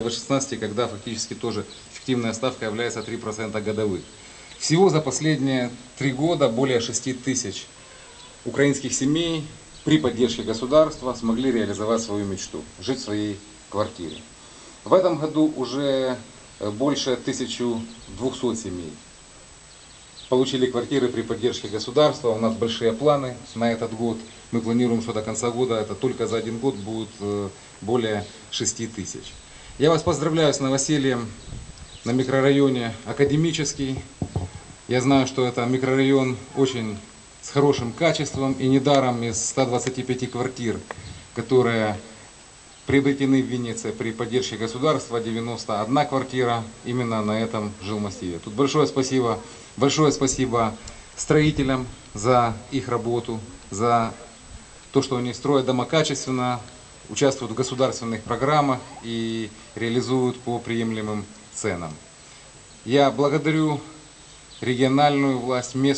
в 16, когда фактически тоже эффективная ставка является 3% годовых. Всего за последние три года более 6 тысяч украинских семей при поддержке государства смогли реализовать свою мечту, жить в своей квартире. В этом году уже э, больше 1200 семей получили квартиры при поддержке государства. У нас большие планы на этот год. Мы планируем, что до конца года это только за один год будет э, более 6 тысяч. Я вас поздравляю с новосельем на микрорайоне Академический. Я знаю, что это микрорайон очень с хорошим качеством и недаром из 125 квартир, которые приобретены в Виннице при поддержке государства, 91 квартира именно на этом жилмассиве. Тут большое спасибо, большое спасибо строителям за их работу, за то, что они строят дома качественно, участвуют в государственных программах и реализуют по приемлемым ценам. Я благодарю региональную власть, местную